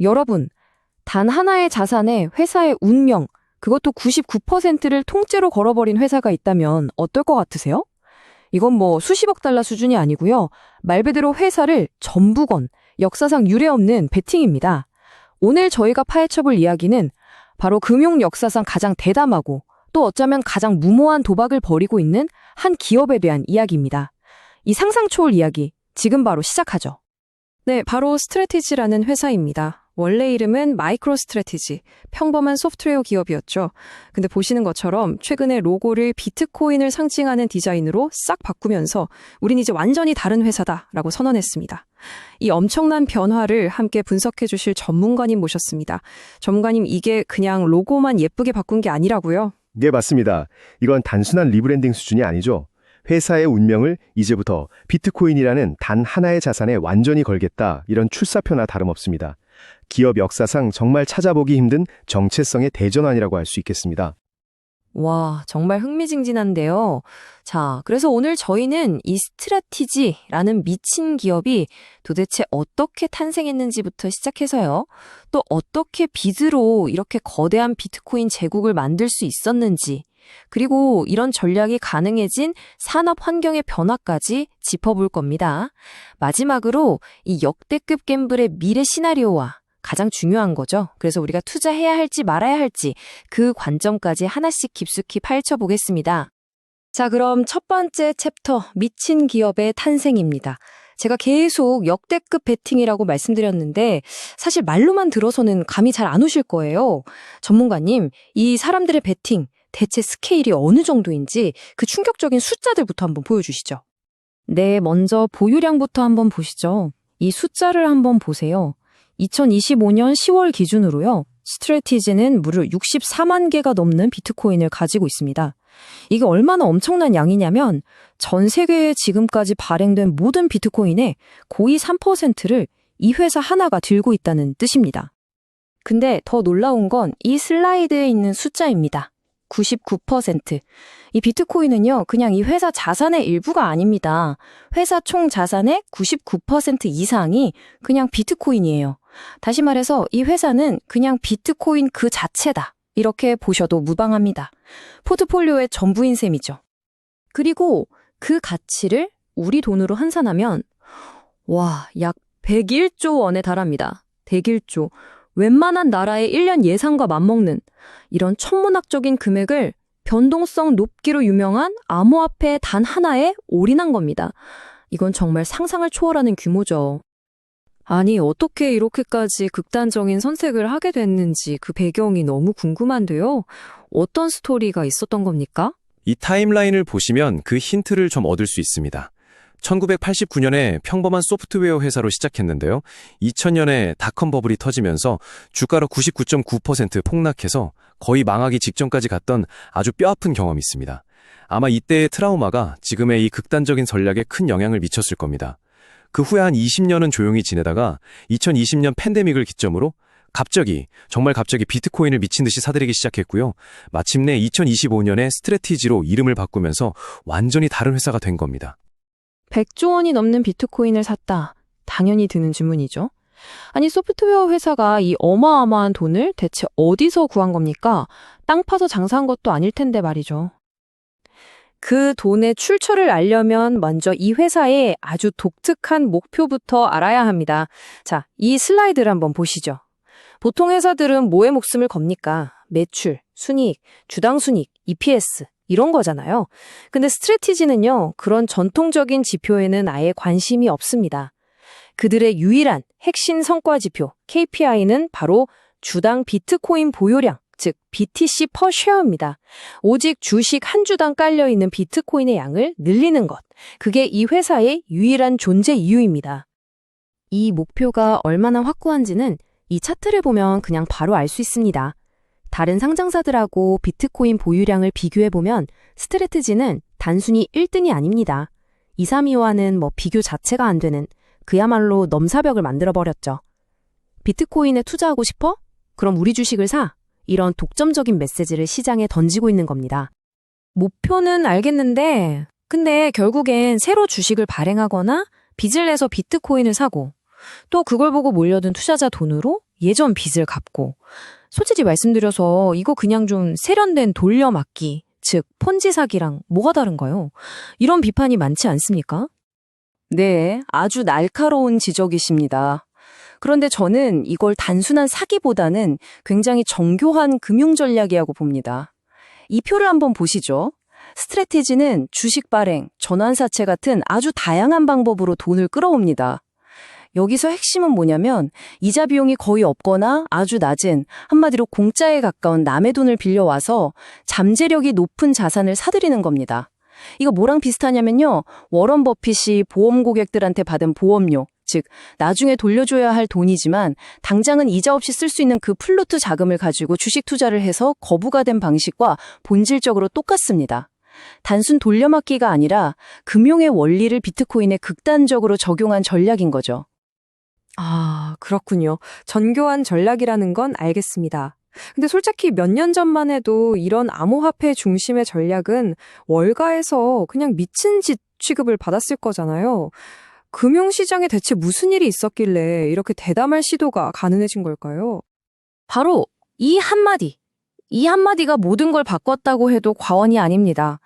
여러분, 단 하나의 자산에 회사의 운명, 그것도 99%를 통째로 걸어버린 회사가 있다면 어떨 것 같으세요? 이건 뭐 수십억 달러 수준이 아니고요. 말 그대로 회사를 전부 건 역사상 유례없는 베팅입니다. 오늘 저희가 파헤쳐볼 이야기는 바로 금융 역사상 가장 대담하고 또 어쩌면 가장 무모한 도박을 벌이고 있는 한 기업에 대한 이야기입니다. 이 상상 초월 이야기 지금 바로 시작하죠. 네, 바로 스트레티지라는 회사입니다. 원래 이름은 마이크로 스트레티지, 평범한 소프트웨어 기업이었죠. 근데 보시는 것처럼 최근에 로고를 비트코인을 상징하는 디자인으로 싹 바꾸면서 우린 이제 완전히 다른 회사다라고 선언했습니다. 이 엄청난 변화를 함께 분석해 주실 전문가님 모셨습니다. 전문가님 이게 그냥 로고만 예쁘게 바꾼 게 아니라고요? 네, 맞습니다. 이건 단순한 리브랜딩 수준이 아니죠. 회사의 운명을 이제부터 비트코인이라는 단 하나의 자산에 완전히 걸겠다. 이런 출사표나 다름없습니다. 기업 역사상 정말 찾아보기 힘든 정체성의 대전환이라고 할 수 있겠습니다. 와, 정말 흥미진진한데요. 자, 그래서 오늘 저희는 이 스트라티지라는 미친 기업이 도대체 어떻게 탄생했는지부터 시작해서요. 또 어떻게 비드로 이렇게 거대한 비트코인 제국을 만들 수 있었는지, 그리고 이런 전략이 가능해진 산업 환경의 변화까지 짚어볼 겁니다. 마지막으로 이 역대급 갬블의 미래 시나리오와 가장 중요한 거죠. 그래서 우리가 투자해야 할지 말아야 할지 그 관점까지 하나씩 깊숙이 파헤쳐 보겠습니다. 자, 그럼 첫 번째 챕터 미친 기업의 탄생입니다. 제가 계속 역대급 베팅이라고 말씀드렸는데 사실 말로만 들어서는 감이 잘 안 오실 거예요. 전문가님, 이 사람들의 베팅 대체 스케일이 어느 정도인지 그 충격적인 숫자들부터 한번 보여주시죠. 네, 먼저 보유량부터 한번 보시죠. 이 숫자를 한번 보세요. 2025년 10월 기준으로요. 스트레티지는 무려 64만 개가 넘는 비트코인을 가지고 있습니다. 이게 얼마나 엄청난 양이냐면 전 세계에 지금까지 발행된 모든 비트코인의 거의 3%를 이 회사 하나가 들고 있다는 뜻입니다. 근데 더 놀라운 건 이 슬라이드에 있는 숫자입니다. 99%. 이 비트코인은요, 그냥 이 회사 자산의 일부가 아닙니다. 회사 총 자산의 99% 이상이 그냥 비트코인이에요. 다시 말해서 이 회사는 그냥 비트코인 그 자체다. 이렇게 보셔도 무방합니다. 포트폴리오의 전부인 셈이죠. 그리고 그 가치를 우리 돈으로 환산하면, 와, 약 101조 원에 달합니다. 101조. 웬만한 나라의 1년 예산과 맞먹는 이런 천문학적인 금액을 변동성 높기로 유명한 암호화폐 단 하나에 올인한 겁니다. 이건 정말 상상을 초월하는 규모죠. 아니, 어떻게 이렇게까지 극단적인 선택을 하게 됐는지 그 배경이 너무 궁금한데요. 어떤 스토리가 있었던 겁니까? 이 타임라인을 보시면 그 힌트를 좀 얻을 수 있습니다. 1989년에 평범한 소프트웨어 회사로 시작했는데요. 2000년에 닷컴 버블이 터지면서 주가로 99.9% 폭락해서 거의 망하기 직전까지 갔던 아주 뼈아픈 경험이 있습니다. 아마 이때의 트라우마가 지금의 이 극단적인 전략에 큰 영향을 미쳤을 겁니다. 그 후에 한 20년은 조용히 지내다가 2020년 팬데믹을 기점으로 갑자기 정말 갑자기 비트코인을 미친 듯이 사들이기 시작했고요. 마침내 2025년에 스트레티지로 이름을 바꾸면서 완전히 다른 회사가 된 겁니다. 100조 원이 넘는 비트코인을 샀다. 당연히 드는 질문이죠. 아니, 소프트웨어 회사가 이 어마어마한 돈을 대체 어디서 구한 겁니까? 땅 파서 장사한 것도 아닐 텐데 말이죠. 그 돈의 출처를 알려면 먼저 이 회사의 아주 독특한 목표부터 알아야 합니다. 자, 이 슬라이드를 한번 보시죠. 보통 회사들은 뭐에 목숨을 겁니까? 매출, 순이익, 주당 순이익, EPS 이런 거잖아요. 근데 스트레티지는요, 그런 전통적인 지표에는 아예 관심이 없습니다. 그들의 유일한 핵심 성과 지표, KPI는 바로 주당 비트코인 보유량, 즉 BTC 퍼 쉐어입니다. 오직 주식 한 주당 깔려 있는 비트코인의 양을 늘리는 것. 그게 이 회사의 유일한 존재 이유입니다. 이 목표가 얼마나 확고한지는 이 차트를 보면 그냥 바로 알 수 있습니다. 다른 상장사들하고 비트코인 보유량을 비교해보면 스트레트지는 단순히 1등이 아닙니다. 2, 3위와는 뭐 비교 자체가 안 되는 그야말로 넘사벽을 만들어버렸죠. 비트코인에 투자하고 싶어? 그럼 우리 주식을 사. 이런 독점적인 메시지를 시장에 던지고 있는 겁니다. 목표는 알겠는데, 근데 결국엔 새로 주식을 발행하거나 빚을 내서 비트코인을 사고, 또 그걸 보고 몰려든 투자자 돈으로 예전 빚을 갚고. 솔직히 말씀드려서 이거 그냥 좀 세련된 돌려막기, 즉 폰지 사기랑 뭐가 다른가요? 이런 비판이 많지 않습니까? 네, 아주 날카로운 지적이십니다. 그런데 저는 이걸 단순한 사기보다는 굉장히 정교한 금융 전략이라고 봅니다. 이 표를 한번 보시죠. 스트레티지는 주식 발행, 전환사채 같은 아주 다양한 방법으로 돈을 끌어옵니다. 여기서 핵심은 뭐냐면 이자 비용이 거의 없거나 아주 낮은 한마디로 공짜에 가까운 남의 돈을 빌려와서 잠재력이 높은 자산을 사들이는 겁니다. 이거 뭐랑 비슷하냐면요. 워런 버핏이 보험 고객들한테 받은 보험료, 즉 나중에 돌려줘야 할 돈이지만 당장은 이자 없이 쓸 수 있는 그 플루트 자금을 가지고 주식 투자를 해서 거부가 된 방식과 본질적으로 똑같습니다. 단순 돌려막기가 아니라 금융의 원리를 비트코인에 극단적으로 적용한 전략인 거죠. 아, 그렇군요. 전교한 전략이라는 건 알겠습니다. 근데 솔직히 몇 년 전만 해도 이런 암호화폐 중심의 전략은 월가에서 그냥 미친 짓 취급을 받았을 거잖아요. 금융시장에 대체 무슨 일이 있었길래 이렇게 대담할 시도가 가능해진 걸까요? 바로 이 한마디. 이 한마디가 모든 걸 바꿨다고 해도 과언이 아닙니다.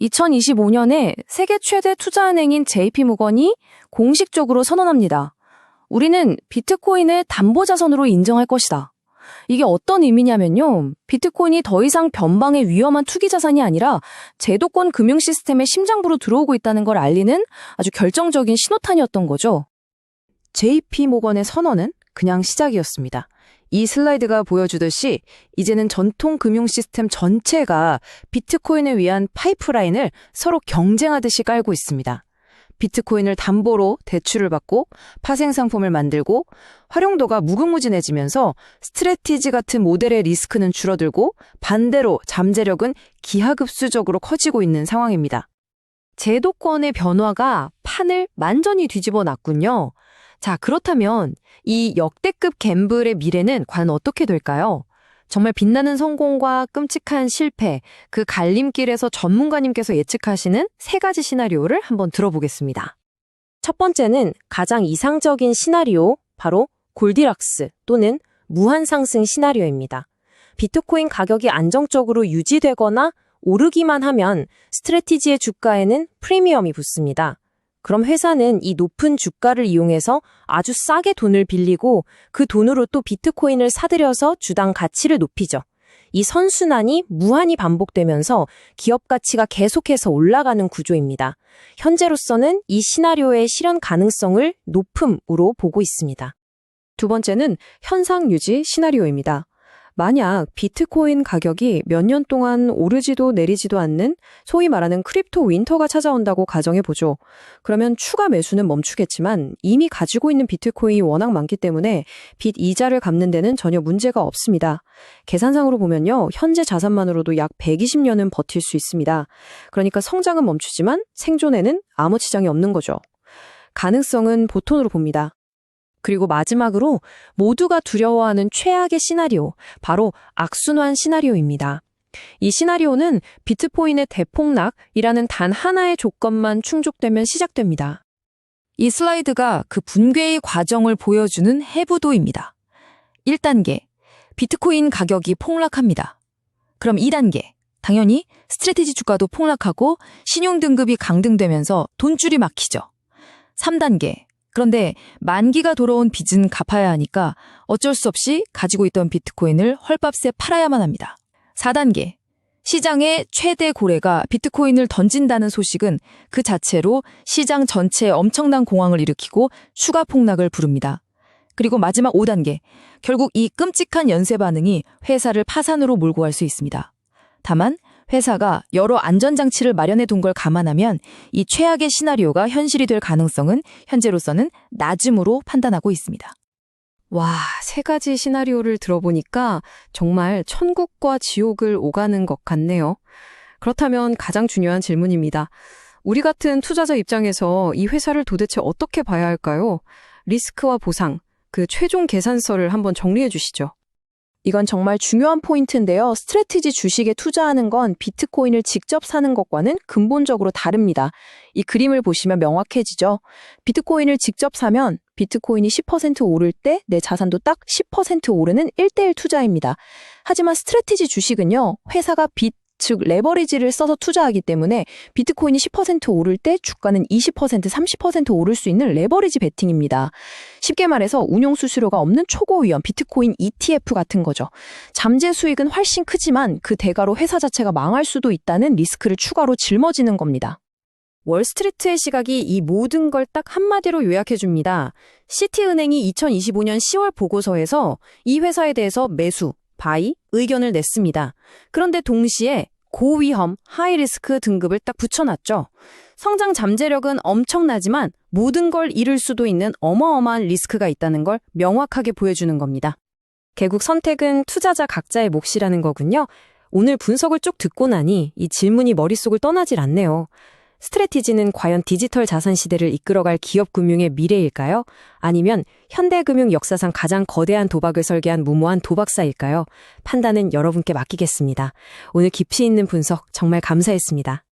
2025년에 세계 최대 투자은행인 JP모건이 공식적으로 선언합니다. 우리는 비트코인을 담보자산으로 인정할 것이다. 이게 어떤 의미냐면요. 비트코인이 더 이상 변방의 위험한 투기 자산이 아니라 제도권 금융 시스템의 심장부로 들어오고 있다는 걸 알리는 아주 결정적인 신호탄이었던 거죠. JP 모건의 선언은 그냥 시작이었습니다. 이 슬라이드가 보여주듯이 이제는 전통 금융 시스템 전체가 비트코인을 위한 파이프라인을 서로 경쟁하듯이 깔고 있습니다. 비트코인을 담보로 대출을 받고 파생 상품을 만들고 활용도가 무궁무진해지면서 스트레티지 같은 모델의 리스크는 줄어들고 반대로 잠재력은 기하급수적으로 커지고 있는 상황입니다. 제도권의 변화가 판을 완전히 뒤집어 놨군요. 자, 그렇다면 이 역대급 갬블의 미래는 과연 어떻게 될까요? 정말 빛나는 성공과 끔찍한 실패, 그 갈림길에서 전문가님께서 예측하시는 세 가지 시나리오를 한번 들어보겠습니다. 첫 번째는 가장 이상적인 시나리오, 바로 골디락스 또는 무한상승 시나리오입니다. 비트코인 가격이 안정적으로 유지되거나 오르기만 하면 스트레티지의 주가에는 프리미엄이 붙습니다. 그럼 회사는 이 높은 주가를 이용해서 아주 싸게 돈을 빌리고 그 돈으로 또 비트코인을 사들여서 주당 가치를 높이죠. 이 선순환이 무한히 반복되면서 기업 가치가 계속해서 올라가는 구조입니다. 현재로서는 이 시나리오의 실현 가능성을 높음으로 보고 있습니다. 두 번째는 현상 유지 시나리오입니다. 만약 비트코인 가격이 몇 년 동안 오르지도 내리지도 않는 소위 말하는 크립토 윈터가 찾아온다고 가정해보죠. 그러면 추가 매수는 멈추겠지만 이미 가지고 있는 비트코인이 워낙 많기 때문에 빚 이자를 갚는 데는 전혀 문제가 없습니다. 계산상으로 보면요. 현재 자산만으로도 약 120년은 버틸 수 있습니다. 그러니까 성장은 멈추지만 생존에는 아무 지장이 없는 거죠. 가능성은 보통으로 봅니다. 그리고 마지막으로 모두가 두려워하는 최악의 시나리오, 바로 악순환 시나리오입니다. 이 시나리오는 비트코인의 대폭락이라는 단 하나의 조건만 충족되면 시작됩니다. 이 슬라이드가 그 붕괴의 과정을 보여주는 해부도입니다. 1단계, 비트코인 가격이 폭락합니다. 그럼 2단계, 당연히 스트레티지 주가도 폭락하고 신용 등급이 강등되면서 돈줄이 막히죠. 3단계, 그런데 만기가 돌아온 빚은 갚아야 하니까 어쩔 수 없이 가지고 있던 비트코인을 헐값에 팔아야만 합니다. 4단계, 시장의 최대 고래가 비트코인을 던진다는 소식은 그 자체로 시장 전체에 엄청난 공황을 일으키고 추가 폭락을 부릅니다. 그리고 마지막 5단계, 결국 이 끔찍한 연쇄 반응이 회사를 파산으로 몰고 갈 수 있습니다. 다만 회사가 여러 안전장치를 마련해 둔 걸 감안하면 이 최악의 시나리오가 현실이 될 가능성은 현재로서는 낮음으로 판단하고 있습니다. 와, 세 가지 시나리오를 들어보니까 정말 천국과 지옥을 오가는 것 같네요. 그렇다면 가장 중요한 질문입니다. 우리 같은 투자자 입장에서 이 회사를 도대체 어떻게 봐야 할까요? 리스크와 보상, 그 최종 계산서를 한번 정리해 주시죠. 이건 정말 중요한 포인트인데요. 스트레티지 주식에 투자하는 건 비트코인을 직접 사는 것과는 근본적으로 다릅니다. 이 그림을 보시면 명확해지죠. 비트코인을 직접 사면 비트코인이 10% 오를 때 내 자산도 딱 10% 오르는 1대1 투자입니다. 하지만 스트래티지 주식은요, 회사가 빚, 즉 레버리지를 써서 투자하기 때문에 비트코인이 10% 오를 때 주가는 20%, 30% 오를 수 있는 레버리지 베팅입니다. 쉽게 말해서 운용 수수료가 없는 초고 위험 비트코인 ETF 같은 거죠. 잠재 수익은 훨씬 크지만 그 대가로 회사 자체가 망할 수도 있다는 리스크를 추가로 짊어지는 겁니다. 월스트리트의 시각이 이 모든 걸 딱 한마디로 요약해 줍니다. 시티은행이 2025년 10월 보고서에서 이 회사에 대해서 매수, 바이 의견을 냈습니다. 그런데 동시에 고위험, 하이리스크 등급을 딱 붙여놨죠. 성장 잠재력은 엄청나지만 모든 걸 잃을 수도 있는 어마어마한 리스크가 있다는 걸 명확하게 보여주는 겁니다. 결국 선택은 투자자 각자의 몫이라는 거군요. 오늘 분석을 쭉 듣고 나니 이 질문이 머릿속을 떠나질 않네요. 스트레티지는 과연 디지털 자산 시대를 이끌어갈 기업 금융의 미래일까요? 아니면 현대 금융 역사상 가장 거대한 도박을 설계한 무모한 도박사일까요? 판단은 여러분께 맡기겠습니다. 오늘 깊이 있는 분석 정말 감사했습니다.